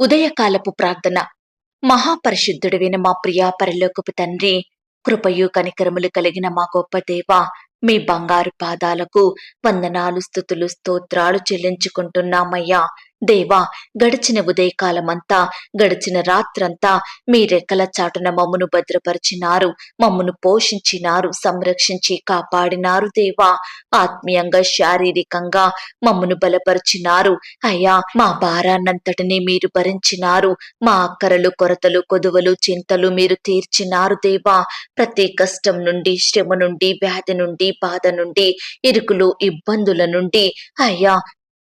ఉదయకాలపు ప్రార్థన. మహాపరిశుద్ధుడివైన మా ప్రియా పరలోకపు తండ్రి కృపయు కనికరములు కలిగిన మా గొప్ప దేవ మీ బంగారు పాదాలకు వందనాలు స్థుతులు స్తోత్రాలు చెల్లించుకుంటున్నామయ్యా. దేవా గడిచిన ఉదయకాలమంతా గడిచిన రాత్రంతా మీ రెక్కల చాటున మమ్మను భద్రపరిచినారు మమ్మను పోషించినారు సంరక్షించి కాపాడినారు దేవా. ఆత్మీయంగా శారీరకంగా మమ్మను బలపరిచినారు. అయ్యా మా భారాన్నంతటినీ మీరు భరించినారు. మా అక్కరలు కొరతలు కొదువలు చింతలు మీరు తీర్చినారు దేవా. ప్రతి కష్టం నుండి శ్రమ నుండి వ్యాధి నుండి బాధ నుండి ఇరుకులు ఇబ్బందుల నుండి అయ్యా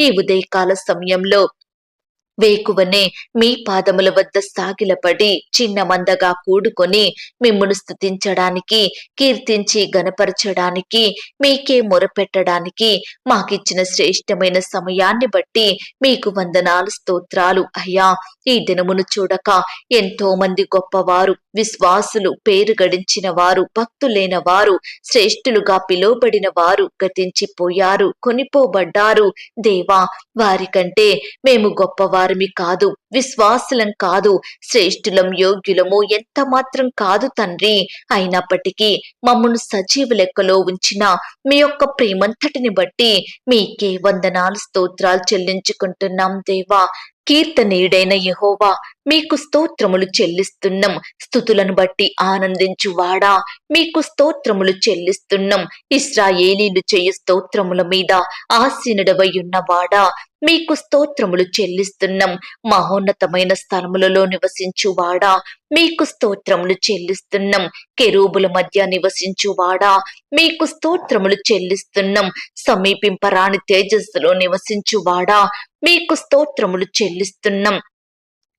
ఈ ఉదయకాల సమయంలో. వేకువనే మీ పాదముల వద్ద సాగిలపడి చిన్న మందగా కూడుకొని మిమ్మును స్తుతించడానికి కీర్తించి గనపరచడానికి మీకే మొరపెట్టడానికి మాకిచ్చిన శ్రేష్టమైన సమయాన్ని బట్టి మీకు వందనాలు స్తోత్రాలు. అయ్యా ఈ దినమును చూడక ఎంతో మంది గొప్పవారు విశ్వాసులు పేరు గడించిన వారు భక్తులైన వారు శ్రేష్ఠులుగా పిలువబడిన వారు గతించిపోయారు కొనిపోబడ్డారు. దేవా వారికంటే మేము గొప్పవారు వారిమి కాదు విశ్వాసులం కాదు శ్రేష్ఠులం యోగ్యులము ఎంత మాత్రం కాదు తండ్రి. అయినప్పటికీ మమ్మను సజీవ లెక్కలో ఉంచిన మీ యొక్క ప్రేమంతటిని బట్టి మీకే వందనాలు స్తోత్రాలు చెల్లించుకుంటున్నాం దేవా. కీర్తనీయుడైన యహోవా మీకు స్తోత్రములు చెల్లిస్తున్నాం. స్థుతులను బట్టి ఆనందించువాడా? మీకు స్తోత్రములు చెల్లిస్తున్నాం. ఇస్రాయేలీలు చేయు స్తోత్రముల మీద ఆసీనుడవై ఉన్నవాడా? మీకు స్తోత్రములు చెల్లిస్తున్నాం. మహోన్నతమైన స్థలములలో నివసించువాడా? మీకు స్తోత్రములు చెల్లిస్తున్నాం. కెరూబుల మధ్య నివసించువాడా? మీకు స్తోత్రములు చెల్లిస్తున్నాం. సమీపింపరాని తేజస్సులో నివసించువాడా? మీకు స్తోత్రములు చెల్లిస్తున్నాం.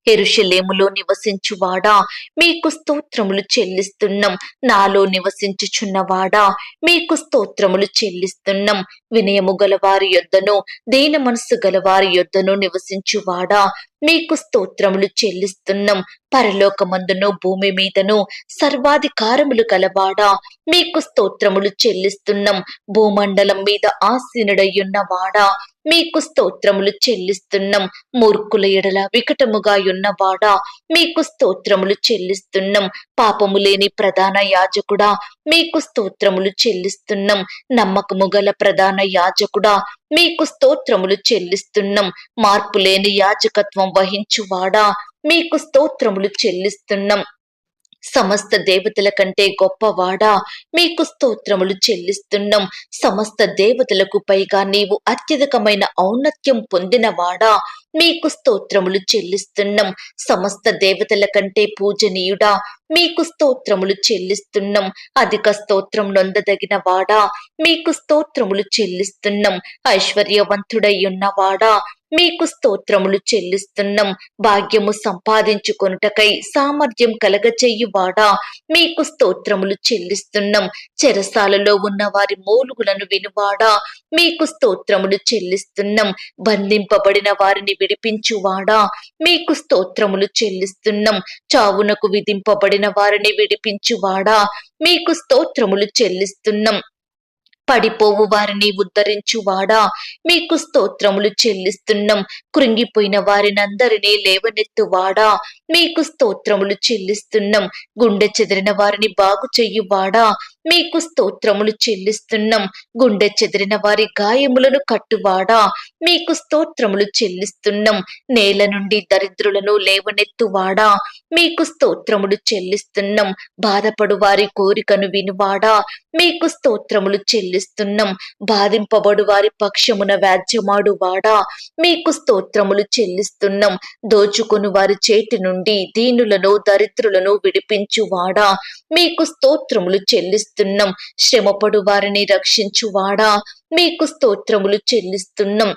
ఎరుషలేములో నివసించువాడా? మీకు స్తోత్రములు చెల్లిస్తున్నాం. నాలో నివసించుచున్నవాడా? మీకు స్తోత్రములు చెల్లిస్తున్నాం. వినయము గలవారి యొద్దను దీన మనసు గలవారి యొద్దను నివసించువాడా? మీకు స్తోత్రములు చెల్లిస్తున్నాం. పరలోకమందును భూమి మీదను సర్వాధికారములు గలవాడా? మీకు స్తోత్రములు చెల్లిస్తున్నాం. భూమండలం మీద ఆసీనుడయ్యున్నవాడా మీకు స్తోత్రములు చెల్లిస్తున్నాం. మూర్ఖుల ఎడల వికటముగా ఉన్నవాడా? మీకు స్తోత్రములు చెల్లిస్తున్నాం. పాపము లేని ప్రధాన యాజకుడా? మీకు స్తోత్రములు చెల్లిస్తున్నాం. నమ్మకము గల ప్రధాన యాజకుడా? మీకు స్తోత్రములు చెల్లిస్తున్నాం. మార్పు లేని యాజకత్వం వహించువాడా? మీకు స్తోత్రములు చెల్లిస్తున్నాం. సమస్త దేవతల కంటే గొప్పవాడా? మీకు స్తోత్రములు చెల్లిస్తున్నాం. సమస్త దేవతలకు పైగా నీవు అత్యధికమైన ఔన్నత్యం పొందినవాడా? మీకు స్తోత్రములు చెల్లిస్తున్నాం. సమస్త దేవతల కంటే పూజనీయుడా? మీకు స్తోత్రములు చెల్లిస్తున్నాం. అధిక స్తోత్రం నొందదగిన వాడా మీకు స్తోత్రములు చెల్లిస్తున్నాం. ఐశ్వర్యవంతుడై ఉన్నవాడా? మీకు స్తోత్రములు చెల్లిస్తున్నాం. భాగ్యము సంపాదించుకొనుటకై సామర్థ్యం కలగచెయ్యువాడా మీకు స్తోత్రములు చెల్లిస్తున్నాం. చెరసాలలో ఉన్న వారి మూలుగులను వినువాడా? మీకు స్తోత్రములు చెల్లిస్తున్నాం. బంధింపబడిన వారిని విడిపించువాడా? మీకు స్తోత్రములు చెల్లిస్తున్నాం. చావునకు విధింపబడిన వారిని విడిపించువాడా? మీకు స్తోత్రములు చెల్లిస్తున్నాం. పడిపోవు వారిని ఉద్ధరించువాడా? మీకు స్తోత్రములు చెల్లిస్తున్నాం. కృంగిపోయిన వారినందరినీ లేవనెత్తువాడా? మీకు స్తోత్రములు చెల్లిస్తున్నాం. గుండె చెదిరిన వారిని బాగు చెయ్యువాడా మీకు స్తోత్రములు చెల్లిస్తున్నాం. గుండె చెదిరిన వారి గాయములను కట్టువాడా? మీకు స్తోత్రములు చెల్లిస్తున్నాం. నేల నుండి దరిద్రులను లేవనెత్తువాడా? మీకు స్తోత్రములు చెల్లిస్తున్నాం. బాధపడు వారి కోరికను వినువాడా? మీకు స్తోత్రములు చెల్లిస్తున్నాం. బాధింపబడు వారి పక్షమున వ్యాజ్యమాడువాడా? మీకు స్తోత్రములు చెల్లిస్తున్నాం. దోచుకుని వారి చేతి నుండి దీనులను దరిద్రులను విడిపించువాడా? మీకు స్తోత్రములు చెల్లిస్తున్నాం. శ్రమపడు వారిని రక్షించువాడా? మీకు స్తోత్రములు చెల్లిస్తున్నాం.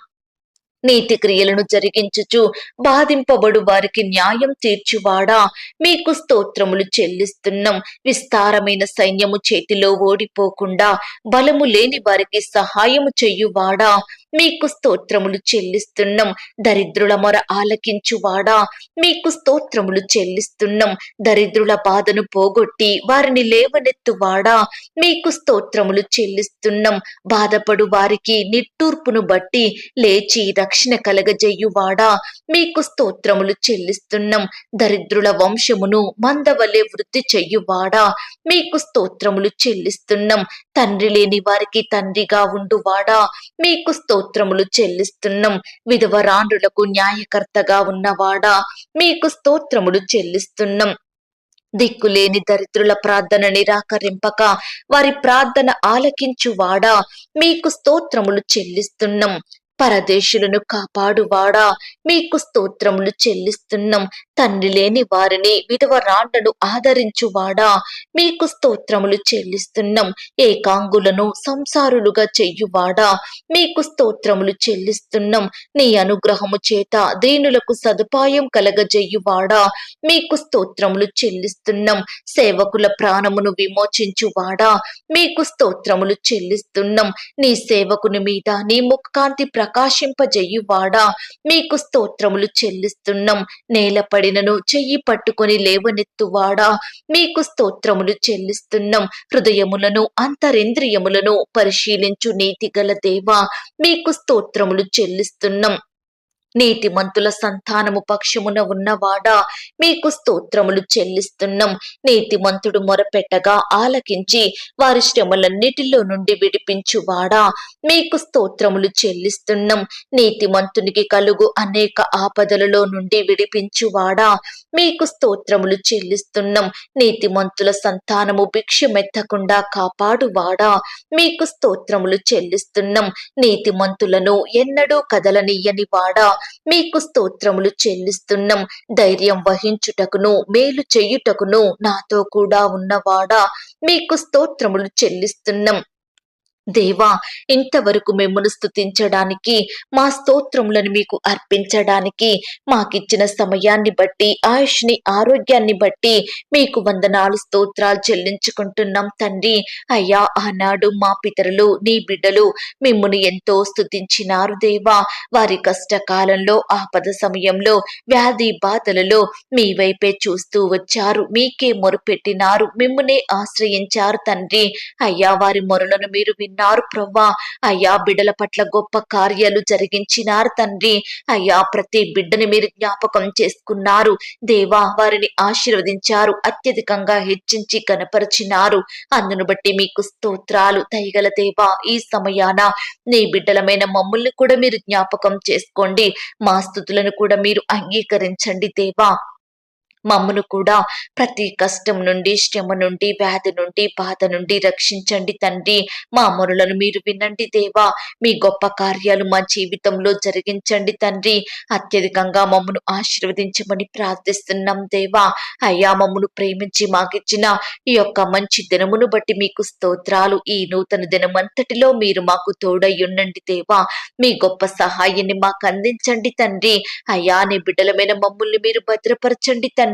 నీతి క్రియలను జరిగించుచు బాధింపబడు వారికి న్యాయం తీర్చువాడా? మీకు స్తోత్రములు చెల్లిస్తున్నాం. విస్తారమైన సైన్యము చేతిలో ఓడిపోకుండా బలము లేని వారికి సహాయము చెయ్యువాడా మీకు స్తోత్రములు చెల్లిస్తున్నాం. దరిద్రుల మొర ఆలకించువాడా? మీకు స్తోత్రములు చెల్లిస్తున్నాం. దరిద్రుల బాధను పోగొట్టి వారిని లేవనెత్తువాడా? మీకు స్తోత్రములు చెల్లిస్తున్నాం. బాధపడు వారికి నిట్టూర్పును బట్టి లేచి రక్షణ కలగజేయువాడా? మీకు స్తోత్రములు చెల్లిస్తున్నాం. దరిద్రుల వంశమును మందవలే వృద్ధి చెయ్యువాడా మీకు స్తోత్రములు చెల్లిస్తున్నాం. తండ్రి లేని వారికి తండ్రిగా ఉండువాడా? మీకు స్తోత్రములు చెల్లిస్తున్నాం. విధవరాండ్రులకు న్యాయకర్తగా ఉన్నవాడా? మీకు స్తోత్రములు చెల్లిస్తున్నాం. దిక్కులేని దరిద్రుల ప్రార్థన నిరాకరింపక వారి ప్రార్థన ఆలకించువాడా? మీకు స్తోత్రములు చెల్లిస్తున్నాం. పరదేశులను కాపాడువాడా? మీకు స్తోత్రములు చెల్లిస్తున్నాం. తండ్రి లేని వారిని విధవరాండను ఆదరించువాడా? మీకు స్తోత్రములు చెల్లిస్తున్నాం. ఏకాంగులను సంసారులుగా చెయ్యువాడా మీకు స్తోత్రములు చెల్లిస్తున్నాం. నీ అనుగ్రహము చేత దీనులకు సదుపాయం కలగజెయ్యువాడా మీకు స్తోత్రములు చెల్లిస్తున్నాం. సేవకుల ప్రాణమును విమోచించువాడా? మీకు స్తోత్రములు చెల్లిస్తున్నాం. నీ సేవకుని మీద నీ ముఖకాంతి ప్రకాశింపజెయ్యువాడా మీకు స్తోత్రములు చెల్లిస్తున్నాం. నేలపడి పడినను చెయ్యి పట్టుకొని లేవనెత్తువాడా? మీకు స్తోత్రములు చెల్లిస్తున్నాం. హృదయములను అంతరింద్రియములను పరిశీలించు నీతిగల దేవా మీకు స్తోత్రములు చెల్లిస్తున్నాం. నీతిమంతుల సంతానము పక్షమున ఉన్నవాడా? మీకు స్తోత్రములు చెల్లిస్తున్నాం. నీతిమంతుడు మొరపెట్టగా ఆలకించి వారి శ్రమలన్నిటిలో నుండి విడిపించువాడా? మీకు స్తోత్రములు చెల్లిస్తున్నాం. నీతిమంతునికి కలుగు అనేక ఆపదలలో నుండి విడిపించువాడా? మీకు స్తోత్రములు చెల్లిస్తున్నాం. నీతిమంతుల సంతానము భిక్షమెత్తకుండా కాపాడువాడా? మీకు స్తోత్రములు చెల్లిస్తున్నాం. నీతిమంతులను ఎన్నడూ కదలనీయని వాడా మీకు స్తోత్రములు చెల్లిస్తున్నాం. ధైర్యం వహించుటకును మేలు చెయ్యుటకును నాతో కూడా ఉన్నవాడా? మీకు స్తోత్రములు చెల్లిస్తున్నాం. దేవా ఇంతవరకు మిమ్మల్ని స్తుతించడానికి మా స్తోత్రములను మీకు అర్పించడానికి మాకిచ్చిన సమయాన్ని బట్టి ఆయుష్ని ఆరోగ్యాన్ని బట్టి మీకు వందనాలు స్తోత్రాలు చెల్లించుకుంటున్నాం తండ్రి. అయ్యా ఆనాడు మా పితరులు నీ బిడ్డలు మిమ్మును ఎంతో స్తుతించినారు దేవా. వారి కష్టకాలంలో ఆపద సమయంలో వ్యాధి బాధలలో మీ వైపే చూస్తూ వచ్చారు. మీకే మొరుపెట్టినారు. మిమ్మనే ఆశ్రయించారు తండ్రి. అయ్యా వారి మొరలను మీరు విన్నారు ప్రవ్వా. అయ్యా బిడ్డల పట్ల గొప్ప కార్యాలు జరిగించినారు తండ్రి. అయ్యా ప్రతి బిడ్డని మీరు జ్ఞాపకం చేసుకున్నారు. దేవా వారిని ఆశీర్వదించారు అత్యధికంగా హెచ్చించి కనపరిచినారు. అందును బట్టి మీకు స్తోత్రాలు దయగల దేవా ఈ సమయాన నీ బిడ్డలమైన మమ్మల్ని కూడా మీరు జ్ఞాపకం చేసుకోండి. మా స్థుతులను కూడా మీరు అంగీకరించండి దేవా. మమ్మను కూడా ప్రతి కష్టం నుండి శ్రమ నుండి వ్యాధి నుండి బాధ నుండి రక్షించండి తండ్రి. మా మొరలను మీరు వినండి దేవా. మీ గొప్ప కార్యాలు మా జీవితంలో జరిగించండి తండ్రి. అత్యధికంగా మమ్మను ఆశీర్వదించమని ప్రార్థిస్తున్నాం దేవా. అయ్యా మమ్మను ప్రేమించి మాకిచ్చిన ఈ యొక్క మంచి దినమును బట్టి మీకు స్తోత్రాలు. ఈ నూతన దినమంతటిలో మీరు మాకు తోడయ్యుండండి దేవా. మీ గొప్ప సహాయాన్ని మాకు అందించండి తండ్రి. అయ్యా నీ బిడ్డలమైన మమ్మల్ని మీరు భద్రపరచండి తండ్రి.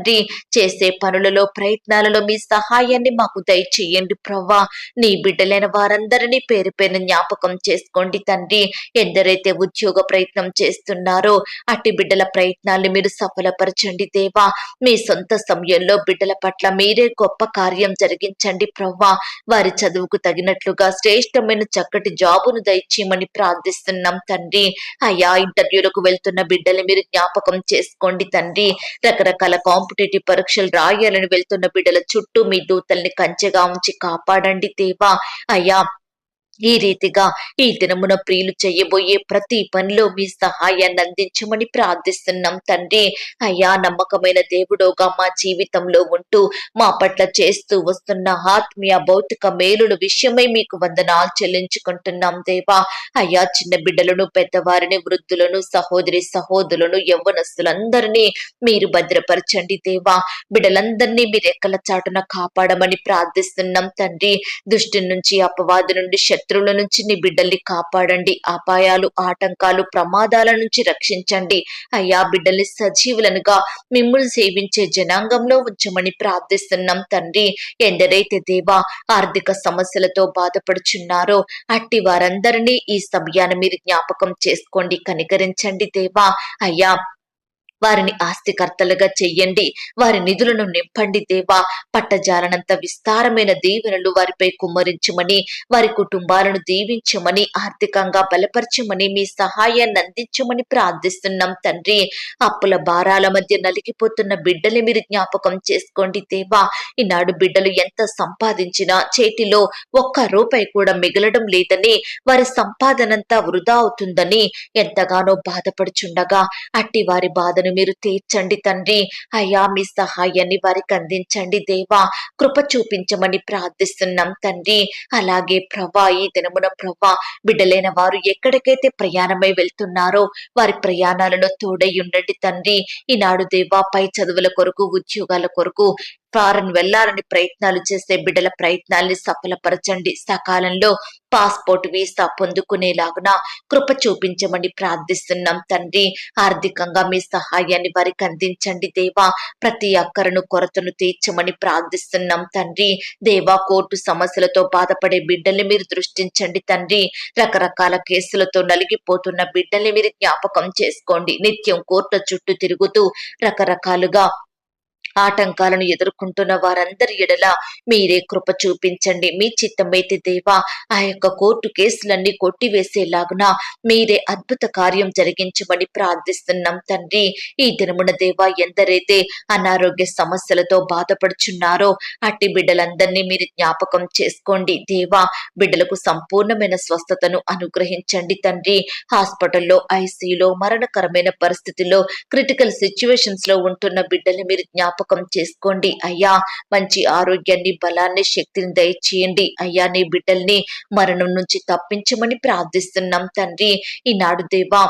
చేసే పనులలో ప్రయత్నాలలో మీ సహాయాన్ని మాకు దయచేయండి ప్రవ్వా. నీ బిడ్డలైన వారందరినీ పేరు పేరు జ్ఞాపకం చేసుకోండి తండ్రి. ఎందరైతే ఉద్యోగ ప్రయత్నం చేస్తున్నారో అట్టి బిడ్డల ప్రయత్నాలు మీరు సఫలపరచండి దేవా. మీ సొంత సమయంలో బిడ్డల పట్ల మీరే గొప్ప కార్యం జరిగించండి ప్రవ్వా. వారి చదువుకు తగినట్లుగా శ్రేష్టమైన చక్కటి జాబును దయచేయమని ప్రార్థిస్తున్నాం తండ్రి. అయ్యా ఇంటర్వ్యూలకు వెళ్తున్న బిడ్డలు మీరు జ్ఞాపకం చేసుకోండి తండ్రి. రకరకాల కాంపిటేటివ్ పరీక్షలు రాయాలని వెళ్తున్న బిడ్డల చుట్టూ మీ దూతల్ని కంచెగా ఉంచి కాపాడండి దేవా. అయ్యా ఈ రీతిగా ఈ దినమున ప్రియులు చేయబోయే ప్రతి పనిలో మీ సహాయాన్ని అందించమని ప్రార్థిస్తున్నాం తండ్రి. అయ్యా నమ్మకమైన దేవుడోగా మా జీవితంలో ఉంటూ మా పట్ల చేస్తూ వస్తున్న ఆత్మీయ భౌతిక మేలుల విషయమై మీకు వందనాలు చెల్లించుకుంటున్నాం దేవా. అయ్యా చిన్న బిడ్డలను పెద్దవారిని వృద్ధులను సహోదరి సహోదరులను యవ్వనస్తులందరినీ మీరు భద్రపరచండి దేవా. బిడ్డలందరినీ మీరు ఎక్కల చాటున కాపాడమని ప్రార్థిస్తున్నాం తండ్రి. దుష్టి నుంచి అపవాది నుండి శత్రువుల నుంచి నీ బిడ్డల్ని కాపాడండి. అపాయాలు ఆటంకాలు ప్రమాదాల నుంచి రక్షించండి. అయ్యా బిడ్డల్ని సజీవులనుగా మిమ్మల్ని సేవించే జనాంగంలో ఉంచమని ప్రార్థిస్తున్నాం తండ్రి. ఎందరైతే దేవా ఆర్థిక సమస్యలతో బాధపడుచున్నారో అట్టి వారందరినీ ఈ సమయాన్ని మీరు జ్ఞాపకం చేసుకోండి కనికరించండి దేవా. అయ్యా వారిని ఆస్తికర్తలుగా చెయ్యండి. వారి నిధులను నింపండి దేవా. పట్టజాలనంత విస్తారమైన దీవెనలు వారిపై కుమ్మరించమని వారి కుటుంబాలను దీవించమని ఆర్థికంగా బలపరచమని మీ సహాయాన్ని అందించమని ప్రార్థిస్తున్నాం తండ్రి. అప్పుల భారాల మధ్య నలిగిపోతున్న బిడ్డలు మీరు జ్ఞాపకం చేసుకోండి దేవా. ఈనాడు బిడ్డలు ఎంత సంపాదించినా చేతిలో ఒక్క రూపాయి కూడా మిగలడం లేదని వారి సంపాదనంతా వృధా అవుతుందని ఎంతగానో బాధపడుచుండగా అట్టి వారి బాధను మీరు తీర్చండి తండ్రి. అయ్యా మీ సహాయాన్ని వారికి అందించండి దేవా. కృప చూపించమని ప్రార్థిస్తున్నాం తండ్రి. అలాగే ప్రభా ఈ దినమున ప్రభా బిడ్డలైన వారు ఎక్కడికైతే ప్రయాణమై వెళ్తున్నారో వారి ప్రయాణాలను తోడై ఉండండి తండ్రి. ఈనాడు దేవా పై చదువుల కొరకు ఉద్యోగాల కొరకు ఫారెన్ వెళ్ళాలని ప్రయత్నాలు చేసే బిడ్డల ప్రయత్నాల్ని సఫలపరచండి. సకాలంలో పాస్పోర్ట్ వీసా పొందుకునేలాగున కృప చూపించమని ప్రార్థిస్తున్నాం తండ్రి. ఆర్థికంగా మీ సహాయాన్ని వారికి అందించండి దేవా. ప్రతి అక్కరను కొరతను తీర్చమని ప్రార్థిస్తున్నాం తండ్రి. దేవా కోర్టు సమస్యలతో బాధపడే బిడ్డల్ని మీరు దృష్టించండి తండ్రి. రకరకాల కేసులతో నలిగిపోతున్న బిడ్డల్ని మీరు జ్ఞాపకం చేసుకోండి. నిత్యం కోర్టు చుట్టూ తిరుగుతూ రకరకాలుగా ఆటంకాలను ఎదుర్కొంటున్న వారందరి ఎడల మీరే కృప చూపించండి. మీ చిత్తమైతే దేవా ఆ యొక్క కోర్టు కేసులన్నీ కొట్టివేసేలాగున మీరే అద్భుత కార్యం జరిగించమని ప్రార్థిస్తున్నాం తండ్రి. ఈ దినమున దేవా ఎందరైతే అనారోగ్య సమస్యలతో బాధపడుచున్నారో అట్టి బిడ్డలందరినీ మీరు జ్ఞాపకం చేసుకోండి. దేవా బిడ్డలకు సంపూర్ణమైన స్వస్థతను అనుగ్రహించండి తండ్రి. హాస్పిటల్లో ఐసీలో మరణకరమైన పరిస్థితుల్లో క్రిటికల్ సిచ్యువేషన్స్లో ఉంటున్న బిడ్డల్ని మీరు జ్ఞాపకం జ్ఞాపకం చేసుకోండి. అయ్యా మంచి ఆరోగ్యాన్ని బలాన్ని శక్తిని దయచేయండి. అయ్యా నీ బిడ్డల్ని మరణం నుంచి తప్పించమని ప్రార్థిస్తున్నాం తండ్రి. ఈనాడు దేవా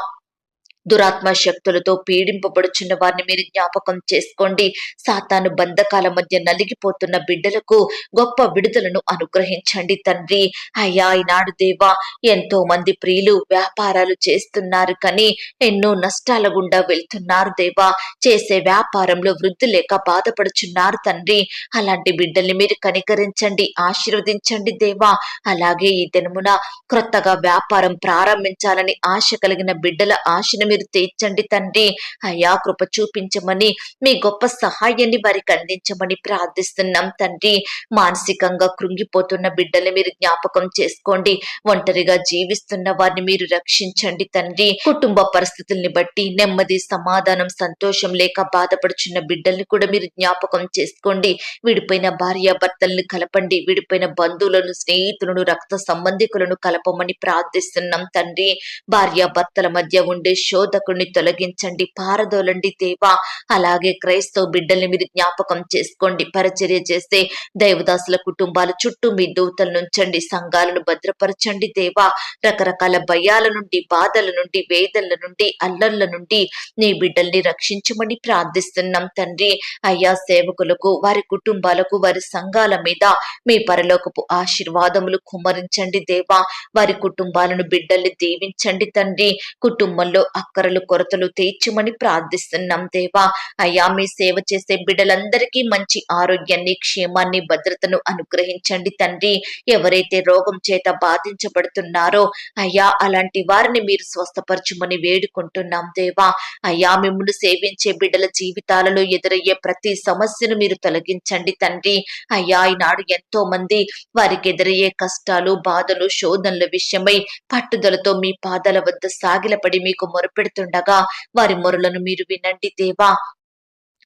దురాత్మ శక్తులతో పీడింపబడుచున్న వారిని మీరు జ్ఞాపకం చేసుకోండి. సాతాను బంధకాల మధ్య నలిగిపోతున్న బిడ్డలకు గొప్ప విడుదలను అనుగ్రహించండి తండ్రి. అయ్యా ఈనాడు దేవా ఎంతో మంది ప్రియులు వ్యాపారాలు చేస్తున్నారు కానీ ఎన్నో నష్టాల గుండా వెళ్తున్నారు దేవా. చేసే వ్యాపారంలో వృద్ధి లేక బాధపడుచున్నారు తండ్రి. అలాంటి బిడ్డల్ని మీరు కనికరించండి ఆశీర్వదించండి దేవా. అలాగే ఈ దినమున క్రొత్తగా వ్యాపారం ప్రారంభించాలని ఆశ కలిగిన బిడ్డల ఆశను మీరు తీర్చండి తండ్రి. అయా కృప చూపించమని మీ గొప్ప సహాయాన్ని వారికి అందించమని ప్రార్థిస్తున్నాం తండ్రి. మానసికంగా కృంగిపోతున్న బిడ్డలు మీరు జ్ఞాపకం చేసుకోండి. ఒంటరిగా జీవిస్తున్న వారిని మీరు రక్షించండి తండ్రి. కుటుంబ పరిస్థితుల్ని బట్టి నెమ్మది సమాధానం సంతోషం లేక బాధపడుచున్న బిడ్డల్ని కూడా మీరు జ్ఞాపకం చేసుకోండి. విడిపోయిన భార్య భర్తలను కలపండి. విడిపోయిన బంధువులను స్నేహితులను రక్త సంబంధికులను కలపమని ప్రార్థిస్తున్నాం తండ్రి. భార్య భర్తల మధ్య ఉండే శోధకుడిని తొలగించండి పారదోలండి దేవా. అలాగే క్రైస్తవ బిడ్డల్ని మీరు జ్ఞాపకం చేసుకోండి పరిచర్య చేస్తే దైవదాసుల కుటుంబాల చుట్టూ మీ దూతలు నుంచండి సంఘాలను భద్రపరచండి దేవా. రకరకాల భయాల నుండి బాధల నుండి వేదల నుండి అల్లర్ల నుండి నీ బిడ్డల్ని రక్షించమని ప్రార్థిస్తున్నాం తండ్రి. అయ్యా సేవకులకు వారి కుటుంబాలకు వారి సంఘాల మీద మీ పరలోకపు ఆశీర్వాదములు కుమ్మరించండి దేవా. వారి కుటుంబాలను బిడ్డల్ని దీవించండి తండ్రి. కుటుంబంలో అక్కరలు కొరతలు తీర్చుమని ప్రార్థిస్తున్నాం దేవా. అయ్యా మీ సేవ చేసే బిడ్డలందరికీ మంచి ఆరోగ్యాన్ని క్షేమాన్ని భద్రతను అనుగ్రహించండి తండ్రి. ఎవరైతే రోగం చేత బాధించబడుతున్నారో అయ్యా అలాంటి వారిని మీరు స్వస్థపరచుమని వేడుకుంటున్నాం దేవా. అయ్యా మిమ్మల్ని సేవించే బిడ్డల జీవితాలలో ఎదురయ్యే ప్రతి సమస్యను మీరు తొలగించండి తండ్రి. అయ్యా ఈనాడు ఎంతో మంది వారికి ఎదురయ్యే కష్టాలు బాధలు శోధనల విషయమై పట్టుదలతో మీ పాదాల వద్ద సాగిలపడి మీకు మొరపెడుతుండగా వారి మొరలను మీరు వినండి దేవా.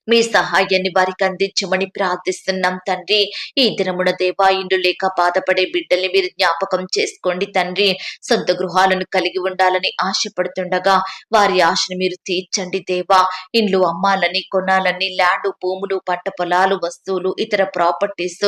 మీ సహాయాన్ని వారికి అందించమని ప్రార్థిస్తున్నాం తండ్రి. ఈ దినమున దేవా ఇండ్లు లేక బాధపడే బిడ్డల్ని మీరు జ్ఞాపకం చేసుకోండి తండ్రి. సొంత గృహాలను కలిగి ఉండాలని ఆశపడుతుండగా వారి ఆశను మీరు తీర్చండి దేవా. ఇండ్లు అమ్మాలని కొనాలని ల్యాండ్ భూములు పంట పొలాలు వస్తువులు ఇతర ప్రాపర్టీస్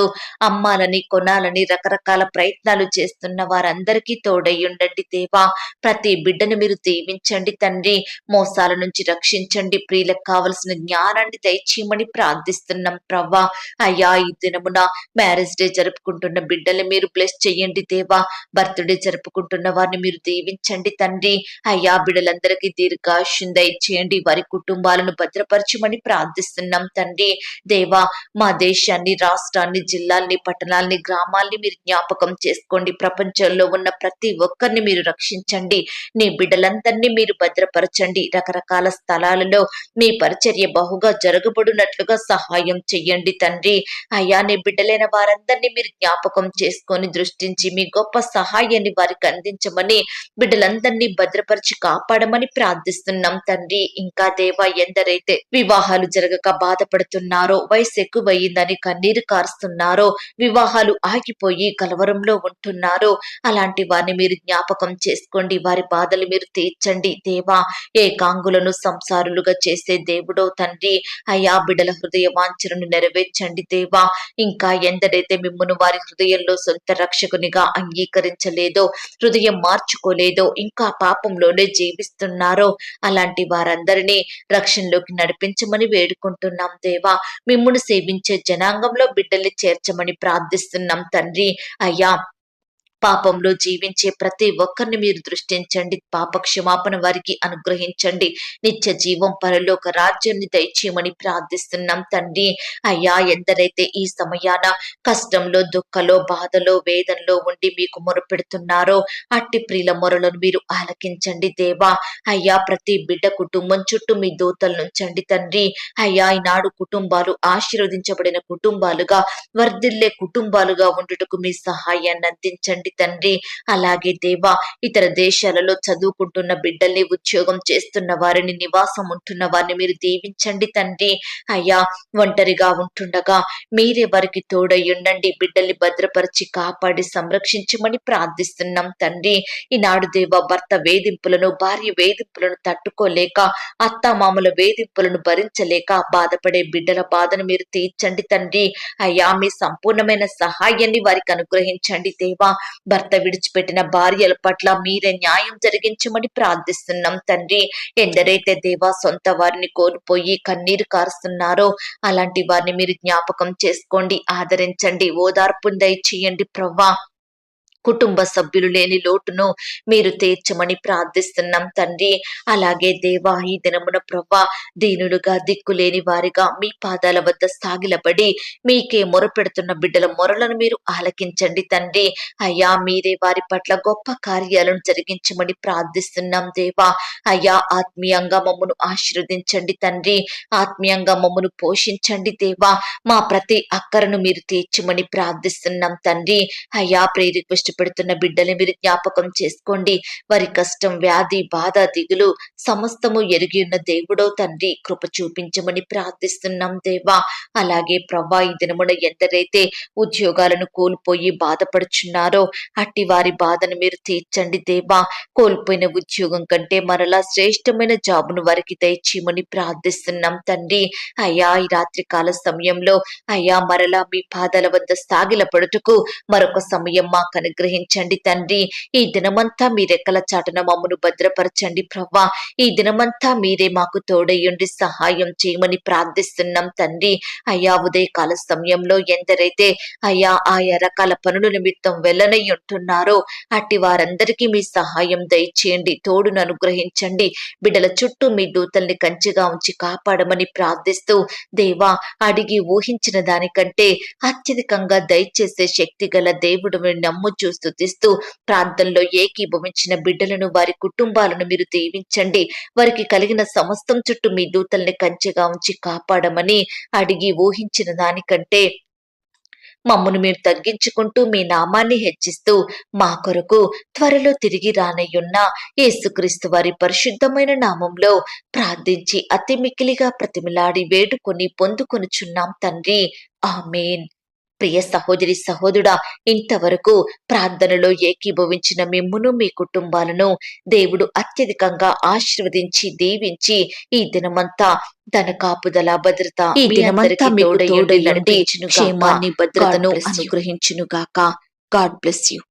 అమ్మాలని కొనాలని రకరకాల ప్రయత్నాలు చేస్తున్న వారందరికీ తోడై ఉండండి దేవా. ప్రతి బిడ్డను మీరు దీవించండి తండ్రి. మోసాల నుంచి రక్షించండి. ప్రియులకు కావలసిన జ్ఞానాన్ని దయచేయమని ప్రార్థిస్తున్నాం ప్రవ్వా. అయ్యా ఈ దినమున మ్యారేజ్ డే జరుపుకుంటున్న బిడ్డలు మీరు బ్లెస్ చేయండి దేవా. బర్త్డే జరుపుకుంటున్న వారిని మీరు దీవించండి తండ్రి. అయ్యా బిడ్డలందరికీ దీర్ఘాశం దయచేయండి. వారి కుటుంబాలను భద్రపరచమని ప్రార్థిస్తున్నాం తండ్రి. దేవా మా దేశాన్ని రాష్ట్రాన్ని జిల్లాల్ని పట్టణాల్ని గ్రామాల్ని మీరు జ్ఞాపకం చేసుకోండి. ప్రపంచంలో ఉన్న ప్రతి ఒక్కరిని మీరు రక్షించండి. నీ బిడ్డలందరినీ మీరు భద్రపరచండి. రకరకాల స్థలాలలో మీ పరిచర్య బహుగా జరగబడినట్లుగా సహాయం చెయ్యండి తండ్రి. అయ్యా నీ బిడ్డలైన వారందరినీ మీరు జ్ఞాపకం చేసుకొని దృష్టించి మీ గొప్ప సహాయాన్ని వారికి అందించమని బిడ్డలందరినీ భద్రపరిచి కాపాడమని ప్రార్థిస్తున్నాం తండ్రి. ఇంకా దేవా ఎందరైతే వివాహాలు జరగక బాధపడుతున్నారో వయసు ఎక్కువయ్యిందని కన్నీరు కారుస్తున్నారో వివాహాలు ఆగిపోయి కలవరంలో ఉంటున్నారో అలాంటి వారిని మీరు జ్ఞాపకం చేసుకోండి. వారి బాధలు మీరు తీర్చండి. దేవా ఏకాంగులను సంసారులుగా చేసే దేవుడో తండ్రి. అయ్యా బిడల హృదయ వాంఛనను నెరవేర్చండి దేవా. ఇంకా ఎందరైతే మిమ్మను వారి హృదయంలో సొంత రక్షకునిగా అంగీకరించలేదో హృదయం మార్చుకోలేదో ఇంకా పాపంలోనే జీవిస్తున్నారో అలాంటి వారందరినీ రక్షణలోకి నడిపించమని వేడుకుంటున్నాం దేవా. మిమ్మును సేవించే జనాంగంలో బిడ్డల్ని చేర్చమని ప్రార్థిస్తున్నాం తండ్రి. అయ్యా పాపంలో జీవించే ప్రతి ఒక్కరిని మీరు దృష్టించండి. పాప క్షమాపణ వారికి అనుగ్రహించండి. నిత్య జీవం పరలోక రాజ్యాన్ని దయచేయమని ప్రార్థిస్తున్నాం తండ్రి. అయ్యా ఎందరైతే ఈ సమయాన కష్టంలో దుఃఖలో బాధలో వేదనలో ఉండి మీకు మొరపెడుతున్నారో అట్టి ప్రియుల మొరలను మీరు ఆలకించండి దేవా. అయ్యా ప్రతి బిడ్డ కుటుంబం చుట్టూ మీ దూతలు నుంచండి తండ్రి. అయ్యా ఈనాడు కుటుంబాలు ఆశీర్వదించబడిన కుటుంబాలుగా వర్ధిల్లే కుటుంబాలుగా ఉండుటకు మీ సహాయాన్ని అందించండి. తండ్రి. అలాగే దేవా ఇతర దేశాలలో చదువుకుంటున్న బిడ్డల్ని ఉద్యోగం చేస్తున్న వారిని నివాసం ఉంటున్న వారిని మీరు దీవించండి తండ్రి. అయ్యా ఒంటరిగా ఉంటుండగా మీరే వారికి తోడై ఉండండి. బిడ్డల్ని భద్రపరిచి కాపాడి సంరక్షించమని ప్రార్థిస్తున్నాం తండ్రి. ఈనాడు దేవ భర్త వేధింపులను భార్య వేధింపులను తట్టుకోలేక అత్తామామల వేధింపులను భరించలేక బాధపడే బిడ్డల బాధను మీరు తీర్చండి తండ్రి. అయ్యా మీ సంపూర్ణమైన సహాయాన్ని వారికి అనుగ్రహించండి దేవా. భర్త విడిచిపెట్టిన భార్యల పట్ల మీరే న్యాయం జరిగించమని ప్రార్థిస్తున్నాం తండ్రి. ఎందరైతే దేవా సొంత వారిని కోల్పోయి కన్నీరు కారుస్తున్నారో అలాంటి వారిని మీరు జ్ఞాపకం చేసుకోండి ఆదరించండి. ఓదార్పుని దయచేయండి ప్రవ్వా. కుటుంబ సభ్యులు లేని లోటును మీరు తీర్చమని ప్రార్థిస్తున్నాం తండ్రి. అలాగే దేవా ఈ దినమున ప్రభా దీనులుగా దిక్కులేని వారిగా మీ పాదాల వద్ద సాగిలబడి మీకే మొరపెడుతున్న బిడ్డల మొరలను మీరు ఆలకించండి తండ్రి. అయ్యా మీరే వారి పట్ల గొప్ప కార్యాలను జరిగించమని ప్రార్థిస్తున్నాం దేవా. అయ్యా ఆత్మీయంగా మమ్మను ఆశీర్వదించండి తండ్రి. ఆత్మీయంగా మమ్మను పోషించండి దేవా. మా ప్రతి అక్కరను మీరు తీర్చమని ప్రార్థిస్తున్నాం తండ్రి. అయ్యా ప్రే రిక్వెస్ట్ పెడుతున్న బిడ్డని మీరు జ్ఞాపకం చేసుకోండి. వారి కష్టం వ్యాధి బాధ దిగులు సమస్తము ఎరిగి ఉన్న దేవుడో తండ్రి కృప చూపించమని ప్రార్థిస్తున్నాం దేవా. అలాగే ప్రభా ఈ దినమున ఎందరైతే ఉద్యోగాలను కోల్పోయి బాధపడుచున్నారో అట్టి వారి బాధను మీరు తీర్చండి దేవా. కోల్పోయిన ఉద్యోగం కంటే మరలా శ్రేష్టమైన జాబును వారికి దయచేయమని ప్రార్థిస్తున్నాం తండ్రి. అయ్యా ఈ రాత్రి కాల సమయంలో అయ్యా మరలా మీ పాదాల వద్ద సాగిల పడుటకు మరొక సమయం మాకు అనుగ్రహించండి. తండ్రి. ఈ దినమంతా మీ రెక్కల చాటున మమ్మను భద్రపరచండి ప్రవ్వా. ఈ దినమంతా మీరే మాకు తోడయ్యుండి సహాయం చేయమని ప్రార్థిస్తున్నాం తండ్రి. అయ్యా ఉదయకాల సమయంలో ఎందరైతే అయ్యా ఆయా రకాల పనుల నిమిత్తం వెళ్ళనై ఉంటున్నారో అట్టి వారందరికీ మీ సహాయం దయచేయండి తోడును అనుగ్రహించండి. బిడల చుట్టూ మీ దూతల్ని కంచిగా ఉంచి కాపాడమని ప్రార్థిస్తూ దేవా అడిగి ఊహించిన దానికంటే అత్యధికంగా దయచేసే శక్తి గల దేవుడు నమ్ముచు స్తుతిస్తూ ప్రాంతంలో ఏకీభవించిన బిడ్డలను వారి కుటుంబాలను మీరు దీవించండి. వారికి కలిగిన సమస్తం చుట్టూ మీ దూతల్ని కంచెగా ఉంచి కాపాడమని అడిగి ఊహించిన దానికంటే మమ్మను మేము తగ్గించుకుంటూ మీ నామాన్ని హెచ్చిస్తూ మా కొరకు త్వరలో తిరిగి రానయ్యున్న యేసుక్రీస్తు వారి పరిశుద్ధమైన నామంలో ప్రార్థించి అతి మిక్కిలిగా ప్రతిమిలాడి వేడుకొని పొందుకొనుచున్నాం తండ్రి. ఆమెన్. ప్రియ సహోదరి సహోదరుడా ఇంతవరకు ప్రార్థనలో ఏకీభవించిన మిమ్మును మీ కుటుంబాలను దేవుడు అత్యధికంగా ఆశీర్వదించి దీవించి ఈ దినమంతా ధన కాపుదల భద్రత ఈ దినమంతా. క్షేమాన్ని భద్రతను God bless you. అనుగ్రహించును గాక గాడ్ బ్లెస్ యు